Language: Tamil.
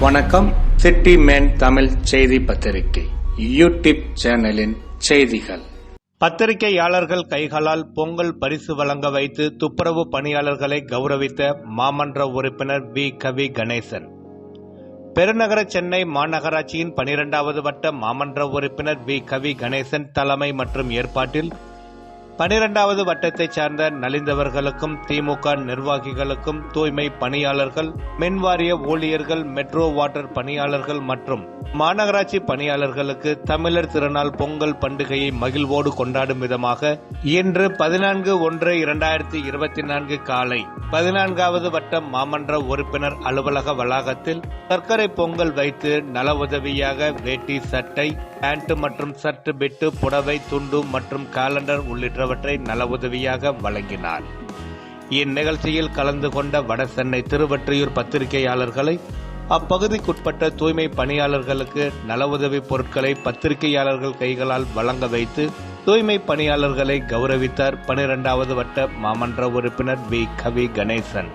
வணக்கம். சிட்டி மேன் தமிழ் செய்தி பத்திரிகை. யூடியூப் சேனலின் செய்திகள். பத்திரிகையாளர்கள் கைகளால் பொங்கல் பரிசு வழங்க வைத்து துப்புரவு பணியாளர்களை கௌரவித்த மாமன்ற உறுப்பினர் வி. கவி. கணேசன். பெருநகர சென்னை மாநகராட்சியின் பனிரெண்டாவது வட்ட மாமன்ற உறுப்பினர் வி. கவி. கணேசன் தலைமை மற்றும் ஏற்பாட்டில் பனிரெண்டாவது வட்டத்தைச் சார்ந்த நலிந்தவர்களுக்கும் திமுக நிர்வாகிகளுக்கும் தூய்மை பணியாளர்கள் மின்வாரிய ஊழியர்கள் மெட்ரோ வாட்டர் பணியாளர்கள் மற்றும் மாநகராட்சி பணியாளர்களுக்கு தமிழர் திருநாள் பொங்கல் பண்டிகையை மகிழ்வோடு கொண்டாடும் விதமாக இன்று பதினான்கு ஒன்று இரண்டாயிரத்தி இருபத்தி நான்கு காலை பதினான்காவது வட்ட மாமன்ற உறுப்பினர் அலுவலக வளாகத்தில் சர்க்கரை பொங்கல் வைத்து நல உதவியாக வேட்டி சட்டை பேண்ட் மற்றும் சர்ட் பிட்டு புடவை துண்டு மற்றும் காலண்டர் உள்ளிட்ட போன்றவற்றை நல உதவியாக வழங்கினார். இந்நிகழ்ச்சியில் கலந்து கொண்ட வடசென்னை திருவற்றியூர் பத்திரிகையாளர்களை அப்பகுதிக்குட்பட்ட தூய்மை பணியாளர்களுக்கு நல உதவி பொருட்களை பத்திரிகையாளர்கள் கைகளால் வழங்க வைத்து தூய்மை பணியாளர்களை கௌரவித்தார் பனிரெண்டாவது வட்ட மாமன்ற உறுப்பினர் வி. கவி. கணேசன்.